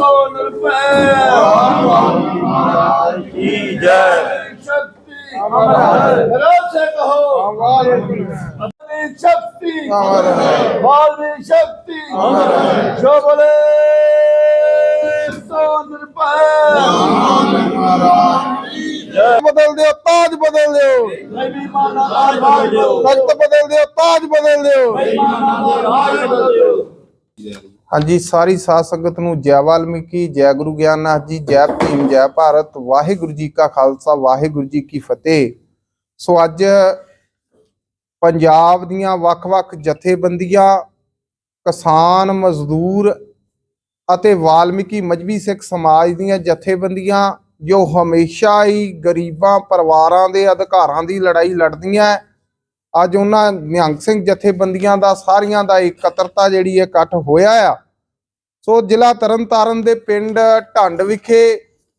ਸੋ ਨਿਰਭੈ ਵਾਹਿਗੁਰੂ ਮਹਾਰਾਜ ਕੀ ਜੈ ਸ਼ਕਤੀ। ਅਮਰ ਹੈ ਰੋਸੇ ਕਹੋ ਵਾਹਿਗੁਰੂ ਵਾਲੀ ਸ਼ਕਤੀ ਅਮਰ ਹੈ ਵਾਲੀ ਸ਼ਕਤੀ ਅਮਰ ਹੈ ਜੋ ਬੋਲੇ ਸੋ ਨਿਰਭੈ ਵਾਹਿਗੁਰੂ ਮਹਾਰਾਜ ਬਦਲ ਦਿਓ ਤਾਜ ਬਦਲ ਦਿਓ। ਤਖਤ ਬਦਲ ਦਿਓ ਤਾਜ ਬਦਲ ਦਿਓ। ਹਾਂਜੀ, ਸਾਰੀ ਸਾਧ ਸੰਗਤ ਨੂੰ ਜੈ ਵਾਲਮੀਕੀ, ਜੈ ਗੁਰੂ ਗਿਆਨਨਾਥ ਜੀ, ਜੈ ਭੀਮ, ਜੈ ਭਾਰਤ, ਵਾਹਿਗੁਰੂ ਜੀ ਕਾ ਖਾਲਸਾ, ਵਾਹਿਗੁਰੂ ਜੀ ਕੀ ਫਤਿਹ। ਸੋ ਅੱਜ ਪੰਜਾਬ ਦੀਆਂ ਵੱਖ-ਵੱਖ ਜਥੇਬੰਦੀਆਂ, ਕਿਸਾਨ, ਮਜ਼ਦੂਰ ਅਤੇ ਵਾਲਮੀਕੀ ਮਜਬੀ ਸਿੱਖ ਸਮਾਜ ਦੀਆਂ ਜਥੇਬੰਦੀਆਂ, ਜੋ ਹਮੇਸ਼ਾ ਹੀ ਗਰੀਬਾਂ, ਪਰਿਵਾਰਾਂ ਦੇ ਅਧਿਕਾਰਾਂ ਦੀ ਲੜਾਈ ਲੜਦੀਆਂ ਅੱਜ ਉਹਨਾਂ ਨਿਹੰਗ ਸਿੰਘ ਜਥੇਬੰਦੀਆਂ ਦਾ, ਸਾਰੀਆਂ ਦਾ ਇਕੱਤਰਤਾ ਜਿਹੜੀ ਹੈ ਇਕੱਠ ਹੋਇਆ ਆ। ਸੋ ਜ਼ਿਲ੍ਹਾ ਤਰਨਤਾਰਨ ਦੇ ਪਿੰਡ ਢੰਡ ਵਿਖੇ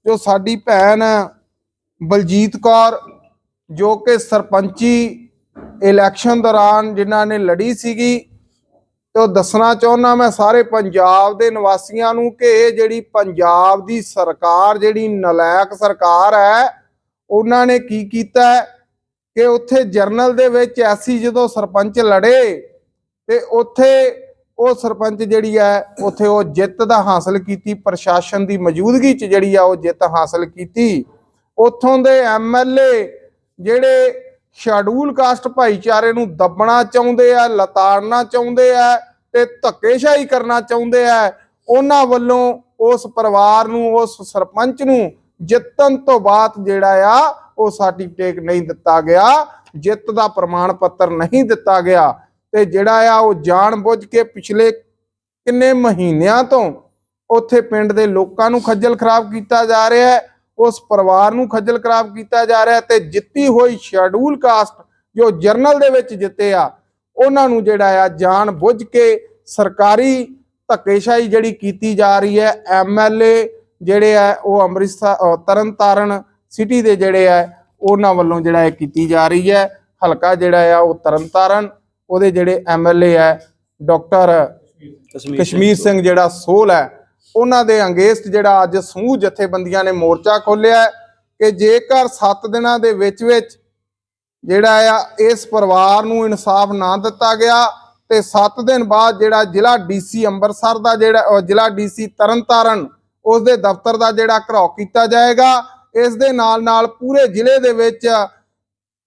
ਜੋ ਸਾਡੀ ਭੈਣ ਬਲਜੀਤ ਕੌਰ, ਜੋ ਕਿ ਸਰਪੰਚੀ ਇਲੈਕਸ਼ਨ ਦੌਰਾਨ ਜਿਨ੍ਹਾਂ ਨੇ ਲੜੀ ਸੀਗੀ, ਤੇ ਉਹ ਦੱਸਣਾ ਚਾਹੁੰਦਾ ਮੈਂ ਸਾਰੇ ਪੰਜਾਬ ਦੇ ਨਿਵਾਸੀਆਂ ਨੂੰ ਕਿ ਇਹ ਜਿਹੜੀ ਪੰਜਾਬ ਦੀ ਸਰਕਾਰ, ਜਿਹੜੀ ਨਲਾਇਕ ਸਰਕਾਰ ਹੈ, ਉਹਨਾਂ ਨੇ ਕੀ ਕੀਤਾ ਹੈ? ਕਿ ਉੱਥੇ ਜਰਨਲ ਦੇ ਵਿੱਚ ਐਸੀ ਜਦੋਂ ਸਰਪੰਚ ਲੜੇ ਤੇ ਉੱਥੇ ਉਹ ਸਰਪੰਚ ਜਿਹੜੀ ਹੈ, ਉੱਥੇ ਉਹ ਜਿੱਤ ਦਾ ਹਾਸਲ ਕੀਤੀ, ਪ੍ਰਸ਼ਾਸਨ ਦੀ ਮੌਜੂਦਗੀ 'ਚ ਜਿਹੜੀ ਆ ਉਹ ਜਿੱਤ ਹਾਸਲ ਕੀਤੀ। ਉੱਥੋਂ ਦੇ ਐਮਐਲਏ ਜਿਹੜੇ ਸ਼ੈਡਿਊਲ ਕਾਸਟ ਭਾਈਚਾਰੇ ਨੂੰ ਦੱਬਣਾ ਚਾਹੁੰਦੇ ਆ, ਲਤਾੜਨਾ ਚਾਹੁੰਦੇ ਆ ਤੇ ਧੱਕੇਸ਼ਾਹੀ ਕਰਨਾ ਚਾਹੁੰਦੇ ਆ, ਉਹਨਾਂ ਵੱਲੋਂ ਉਸ ਪਰਿਵਾਰ ਨੂੰ, ਉਸ ਸਰਪੰਚ ਨੂੰ ਜਿੱਤਣ ਤੋਂ ਬਾਅਦ ਜਿਹੜਾ ਆ, ਉਹ ਸਰਟੀਫਿਕੇਟ ਨਹੀਂ ਦਿੱਤਾ ਗਿਆ, ਜਿੱਤ ਦਾ ਪ੍ਰਮਾਣ ਪੱਤਰ ਨਹੀਂ ਦਿੱਤਾ ਗਿਆ। ਤੇ ਜਿਹੜਾ ਆ, ਉਹ ਜਾਣ ਕੇ ਪਿਛਲੇ ਕਿੰਨੇ ਮਹੀਨਿਆਂ ਤੋਂ ਉੱਥੇ ਪਿੰਡ ਦੇ ਲੋਕਾਂ ਨੂੰ ਖੱਜਲ ਖਰਾਬ ਕੀਤਾ ਜਾ ਰਿਹਾ ਹੈ, ਉਸ ਪਰਿਵਾਰ ਨੂੰ ਖੱਜਲ ਖਰਾਬ ਕੀਤਾ ਜਾ ਰਿਹਾ ਤੇ ਜਿੱਤੀ ਹੋਈ ਸ਼ੈਡਿਊਲ ਕਾਸਟ ਜੋ ਜਰਨਲ ਦੇ ਵਿੱਚ ਜਿੱਤੇ ਆ, ਉਹਨਾਂ ਨੂੰ ਜਿਹੜਾ ਆ, ਜਾਣ ਬੁੱਝ ਕੇ ਸਰਕਾਰੀ ਧੱਕੇਸ਼ਾਹੀ ਜਿਹੜੀ ਕੀਤੀ ਜਾ ਰਹੀ ਹੈ ਐਮਐਲਏ ਜਿਹੜੇ ਆ ਉਹ ਅੰਮ੍ਰਿਤਸਰ ਤਰਨਤਾਰਨ ਸਿਟੀ ਦੇ ਜਿਹੜੇ ਆ ਉਹਨਾਂ ਵੱਲੋਂ ਜਿਹੜਾ ਇਹ ਕੀਤੀ ਜਾ ਰਹੀ ਹੈ। ਹਲਕਾ ਜਿਹੜਾ ਆ ਉਹ ਤਰਨਤਾਰਨ ਉਹਦੇ ਜਿਹੜੇ ਐਮਐਲਏ ਆ ਡਾਕਟਰ ਕਸ਼ਮੀਰ ਸਿੰਘ ਜਿਹੜਾ ਸੋਲ ਹੈ ਉਹਨਾਂ ਦੇ ਅੰਗੇਸਟ ਜਿਹੜਾ ਅੱਜ ਸਮੂਹ ਜਥੇਬੰਦੀਆਂ ਨੇ ਮੋਰਚਾ ਖੋਲ੍ਹਿਆ ਹੈ ਕਿ ਜੇਕਰ 7 ਦਿਨਾਂ ਦੇ ਵਿੱਚ ਵਿੱਚ ਜਿਹੜਾ ਆ ਇਸ ਪਰਿਵਾਰ ਨੂੰ ਇਨਸਾਫ ਨਾ ਦਿੱਤਾ ਗਿਆ ਤੇ 7 ਦਿਨ ਬਾਅਦ ਜਿਹੜਾ ਜ਼ਿਲ੍ਹਾ ਡੀਸੀ ਅੰਮ੍ਰਿਤਸਰ ਦਾ ਜਿਹੜਾ ਜ਼ਿਲ੍ਹਾ ਡੀਸੀ ਤਰਨਤਾਰਨ ਉਸ ਦੇ ਦਫ਼ਤਰ ਦਾ ਜਿਹੜਾ ਘਰਾਓ ਕੀਤਾ ਜਾਏਗਾ, ਇਸ ਦੇ ਨਾਲ ਨਾਲ ਪੂਰੇ ਜ਼ਿਲ੍ਹੇ ਦੇ ਵਿੱਚ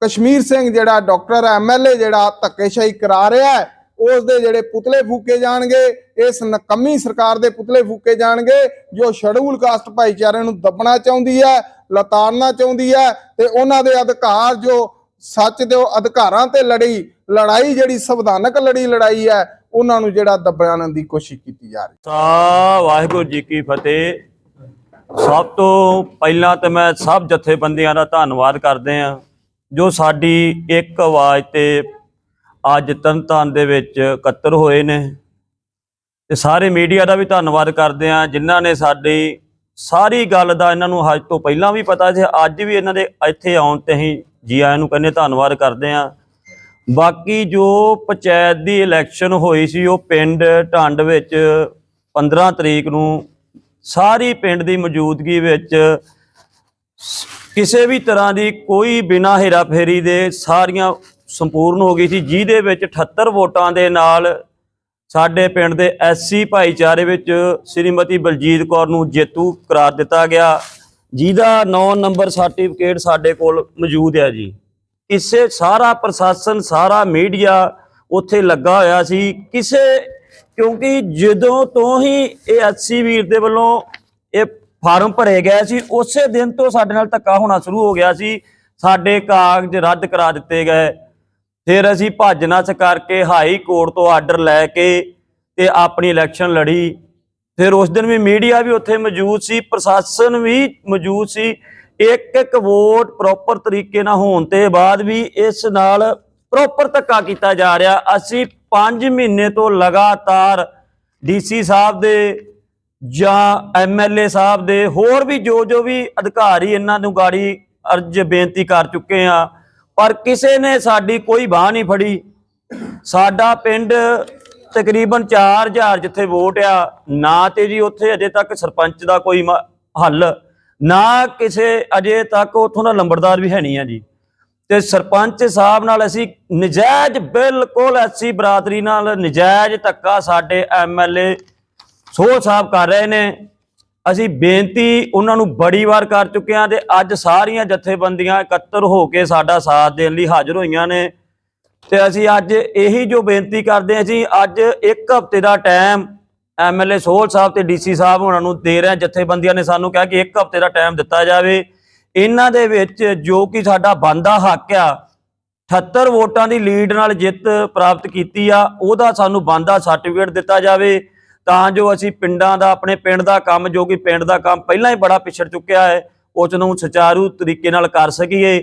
ਕਸ਼ਮੀਰ ਸਿੰਘ ਜਿਹੜਾ ਡਾਕਟਰ ਐਮਐਲਏ ਜਿਹੜਾ ਧੱਕੇਸ਼ਾਹੀ ਕਰਾ ਰਿਹਾ ਹੈ ਉਸ ਦੇ ਜਿਹੜੇ ਪੁਤਲੇ ਫੂਕੇ ਜਾਣਗੇ, ਇਸ ਨਕਮੀ ਸਰਕਾਰ ਦੇ ਪੁਤਲੇ ਫੂਕੇ ਜਾਣਗੇ, ਜੋ ਸ਼ੈਡਿਊਲ ਕਾਸਟ ਭਾਈਚਾਰੇ ਨੂੰ ਦੱਬਣਾ ਚਾਹੁੰਦੀ ਹੈ, ਲਤਾੜਨਾ ਚਾਹੁੰਦੀ ਹੈ, ਤੇ ਉਹਨਾਂ ਦੇ ਅਧਿਕਾਰ ਜੋ ਸੱਚ ਦੇ ਉਹ ਅਧਿਕਾਰਾਂ ਤੇ ਲੜੀ, ਲੜਾਈ ਜਿਹੜੀ ਸੰਵਿਧਾਨਕ ਲੜੀ ਲੜਾਈ ਹੈ ਉਹਨਾਂ ਨੂੰ ਜਿਹੜਾ ਦੱਬਣ ਦੀ ਕੋਸ਼ਿਸ਼ ਕੀਤੀ ਜਾ ਰਹੀ। ਸਾ ਵਾਹਿਗੁਰੂ ਜੀ ਕੀ ਫਤਿਹ। ਸਭ ਤੋਂ ਪਹਿਲਾਂ ਤੇ ਮੈਂ ਸਭ ਜਥੇਬੰਦੀਆਂ ਦਾ ਧੰਨਵਾਦ ਕਰਦੇ ਆ ਜੋ ਸਾਡੀ ਇੱਕ ਆਵਾਜ਼ ਤੇ ਅੱਜ ਤਰਨਤਾਰਨ ਦੇ ਵਿੱਚ ਇਕੱਤਰ ਹੋਏ ਨੇ। ਤੇ ਸਾਰੇ ਮੀਡੀਆ ਦਾ ਵੀ ਧੰਨਵਾਦ ਕਰਦੇ ਆ ਜਿਨ੍ਹਾਂ ਨੇ ਸਾਡੀ ਸਾਰੀ ਗੱਲ ਦਾ ਇਹਨਾਂ ਨੂੰ ਅੱਜ ਤੋਂ ਪਹਿਲਾਂ ਵੀ ਪਤਾ ਸੀ, ਅੱਜ ਵੀ ਇਹਨਾਂ ਦੇ ਇੱਥੇ ਆਉਣ ਤੇ ਹੀ ਜੀ ਆਇਆਂ ਨੂੰ ਕਹਿੰਦੇ ਧੰਨਵਾਦ ਕਰਦੇ ਆ ਬਾਕੀ ਜੋ ਪੰਚਾਇਤ ਦੀ ਇਲੈਕਸ਼ਨ ਹੋਈ ਸੀ, ਉਹ ਪਿੰਡ ਢੰਡ ਵਿੱਚ 15 ਤਰੀਕ ਨੂੰ ਸਾਰੀ ਪਿੰਡ ਦੀ ਮੌਜੂਦਗੀ ਵਿੱਚ ਕਿਸੇ ਵੀ ਤਰ੍ਹਾਂ ਦੀ ਕੋਈ ਬਿਨਾ ਹੇਰਾਫੇਰੀ ਦੇ ਸਾਰੀਆਂ ਸੰਪੂਰਨ ਹੋ ਗਈ ਸੀ, ਜਿਹਦੇ ਵਿੱਚ 78 ਵੋਟਾਂ ਦੇ ਨਾਲ ਸਾਡੇ ਪਿੰਡ ਦੇ ਐਸਸੀ ਭਾਈਚਾਰੇ ਵਿੱਚ ਸ੍ਰੀਮਤੀ ਬਲਜੀਤ ਕੌਰ ਨੂੰ ਜੇਤੂ ਕਰਾਰ ਦਿੱਤਾ ਗਿਆ, ਜਿਹਦਾ 9 ਨੰਬਰ ਸਰਟੀਫਿਕੇਟ ਸਾਡੇ ਕੋਲ ਮੌਜੂਦ ਹੈ ਜੀ। ਕਿਸੇ ਸਾਰਾ ਪ੍ਰਸ਼ਾਸਨ, ਸਾਰਾ ਮੀਡੀਆ ਉੱਥੇ ਲੱਗਾ ਹੋਇਆ ਸੀ। ਕਿਸੇ, ਕਿਉਂਕਿ ਜਦੋਂ ਤੋਂ ਹੀ ਇਹ ਐਸਸੀ ਵੀਰ ਦੇ ਵੱਲੋਂ ਇਹ ਫਾਰਮ ਭਰੇ ਗਏ ਸੀ, ਉਸੇ ਦਿਨ ਤੋਂ ਸਾਡੇ ਨਾਲ ਧੱਕਾ ਹੋਣਾ ਸ਼ੁਰੂ ਹੋ ਗਿਆ ਸੀ। ਸਾਡੇ ਕਾਗਜ਼ ਰੱਦ ਕਰਾ ਦਿੱਤੇ ਗਏ। ਫਿਰ ਅਸੀਂ ਭੱਜ ਨੱਸ ਕਰਕੇ ਹਾਈ ਕੋਰਟ ਤੋਂ ਆਰਡਰ ਲੈ ਕੇ ਤੇ ਆਪਣੀ ਇਲੈਕਸ਼ਨ ਲੜੀ। ਫਿਰ ਉਸ ਦਿਨ ਵੀ ਮੀਡੀਆ ਵੀ ਉੱਥੇ ਮੌਜੂਦ ਸੀ, ਪ੍ਰਸ਼ਾਸਨ ਵੀ ਮੌਜੂਦ ਸੀ। ਇੱਕ ਇੱਕ ਵੋਟ ਪ੍ਰੋਪਰ ਤਰੀਕੇ ਨਾਲ ਹੋਣ ਤੇ ਬਾਅਦ ਵੀ ਇਸ ਨਾਲ ਪ੍ਰੋਪਰ ਧੱਕਾ ਕੀਤਾ ਜਾ ਰਿਹਾ। ਅਸੀਂ 5 ਮਹੀਨੇ ਤੋਂ ਲਗਾਤਾਰ ਡੀਸੀ ਸਾਹਿਬ ਦੇ ਜਾਂ ਐਮਐਲਏ ਸਾਹਿਬ ਦੇ ਹੋਰ ਵੀ ਜੋ ਜੋ ਵੀ ਅਧਿਕਾਰੀ ਇਹਨਾਂ ਨੂੰ ਗਾੜੀ ਅਰਜ ਬੇਨਤੀ ਕਰ ਚੁੱਕੇ ਆ ਪਰ ਕਿਸੇ ਨੇ ਸਾਡੀ ਕੋਈ ਬਾਹ ਨਹੀਂ ਫੜੀ। ਸਾਡਾ ਪਿੰਡ ਤਕਰੀਬਨ 4000 ਜਿੱਥੇ ਵੋਟ ਆ, ਨਾ ਤੇ ਜੀ ਉੱਥੇ ਅਜੇ ਤੱਕ ਸਰਪੰਚ ਦਾ ਕੋਈ ਮ- ਹੱਲ ਨਾ ਕਿਸੇ ਅਜੇ ਤੱਕ ਉੱਥੋਂ ਦਾ ਲੰਬੜਦਾਰ ਵੀ ਹੈ ਨਹੀਂ ਆ ਜੀ। ਤੇ ਸਰਪੰਚ ਸਾਹਿਬ ਨਾਲ ਅਸੀਂ ਨਜਾਇਜ਼ ਬਿਲਕੁਲ ਐਸੀ ਬਰਾਦਰੀ ਨਾਲ ਨਜਾਇਜ਼ ਧੱਕਾ ਸਾਡੇ ਐਮਐਲਏ ਸੋਹ ਸਾਹਿਬ ਕਰ ਰਹੇ ਨੇ। ਅਸੀਂ ਬੇਨਤੀ ਉਹਨਾਂ ਨੂੰ ਬੜੀ ਵਾਰ ਕਰ ਚੁੱਕੇ ਹਾਂ ਤੇ ਅੱਜ ਸਾਰੀਆਂ ਜਥੇਬੰਦੀਆਂ ਇਕੱਤਰ ਹੋ ਕੇ ਸਾਡਾ ਸਾਥ ਦੇਣ ਲਈ ਹਾਜ਼ਰ ਹੋਈਆਂ ਨੇ। ਤੇ ਅਸੀਂ ਅੱਜ ਇਹੀ ਜੋ ਬੇਨਤੀ ਕਰਦੇ ਹਾਂ ਜੀ, ਅੱਜ ਇੱਕ ਹਫ਼ਤੇ ਦਾ ਟਾਈਮ ਐਮਐਲਏ ਸੋਹਲ ਸਾਹਿਬ ਤੇ ਡੀਸੀ ਸਾਹਿਬ ਉਹਨਾਂ ਨੂੰ ਦੇ ਰਹੇ ਜਥੇਬੰਦੀਆਂ ਨੇ ਸਾਨੂੰ ਕਿਹਾ ਕਿ ਇੱਕ ਹਫ਼ਤੇ ਦਾ ਟਾਈਮ ਦਿੱਤਾ ਜਾਵੇ। ਇਹਨਾਂ ਦੇ ਵਿੱਚ ਜੋ ਕਿ ਸਾਡਾ ਬੰਦਾ ਹੱਕ ਆ 78 ਵੋਟਾਂ ਦੀ ਲੀਡ ਨਾਲ ਜਿੱਤ ਪ੍ਰਾਪਤ ਕੀਤੀ ਆ, ਉਹਦਾ ਸਾਨੂੰ ਬੰਦਾ ਸਰਟੀਫਿਕੇਟ ਦਿੱਤਾ ਜਾਵੇ। ਤਾਂ ਜੋ ਅਸੀਂ ਪਿੰਡਾਂ ਦਾ, ਆਪਣੇ ਪਿੰਡ ਦਾ ਕੰਮ, ਜੋ ਕਿ ਪਿੰਡ ਦਾ ਕੰਮ ਪਹਿਲਾਂ ਹੀ ਬੜਾ ਪਿਛੜ ਚੁੱਕਿਆ ਹੈ, ਉਸ ਨੂੰ ਸੁਚਾਰੂ ਤਰੀਕੇ ਨਾਲ ਕਰ ਸਕੀਏ।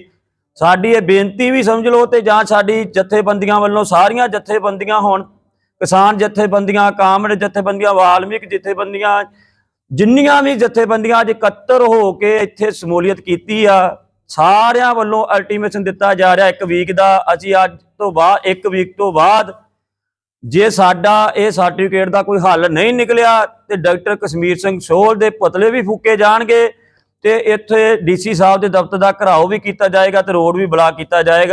ਸਾਡੀ ਇਹ ਬੇਨਤੀ ਵੀ ਸਮਝ ਲਓ ਤੇ ਜਾਂ ਸਾਡੀ ਜਥੇਬੰਦੀਆਂ ਵੱਲੋਂ ਸਾਰੀਆਂ ਜਥੇਬੰਦੀਆਂ ਹੁਣ ਕਿਸਾਨ ਜਥੇਬੰਦੀਆਂ ਕਾਮਰੇਡ ਜਥੇਬੰਦੀਆਂ, ਵਾਲਮੀਕ ਜਥੇਬੰਦੀਆਂ, ਜਿੰਨੀਆਂ ਵੀ ਜਥੇਬੰਦੀਆਂ ਅੱਜ ਇਕੱਤਰ ਹੋ ਕੇ ਇੱਥੇ ਸਮੂਲੀਅਤ ਕੀਤੀ ਆ, ਸਾਰਿਆਂ ਵੱਲੋਂ ਅਲਟੀਮੇਸ਼ਨ ਦਿੱਤਾ ਜਾ ਰਿਹਾ ਇੱਕ ਵੀਕ ਦਾ। ਅਸੀਂ ਅੱਜ ਤੋਂ ਬਾਅਦ, ਇੱਕ ਵੀਕ ਤੋਂ ਬਾਅਦ ਜੇ ਸਾਡਾ ਇਹ ਸਰਟੀਫਿਕੇਟ ਦਾ ਕੋਈ ਹੱਲ ਨਹੀਂ ਨਿਕਲਿਆ ਤੇ ਡਾਕਟਰ ਕਸ਼ਮੀਰ ਸਿੰਘ ਸੋਹਲ ਦੇ ਪੁਤਲੇ ਵੀ ਫੂਕੇ ਜਾਣਗੇ ਤੇ ਇੱਥੇ ਡੀਸੀ ਸਾਹਿਬ ਦੇ ਦਫ਼ਤਰ ਦਾ ਘਰਾਓ ਵੀ ਕੀਤਾ ਜਾਏਗਾ ਤੇ ਰੋਡ ਵੀ ਬਲਾਕ ਕੀਤਾ ਜਾਏਗਾ।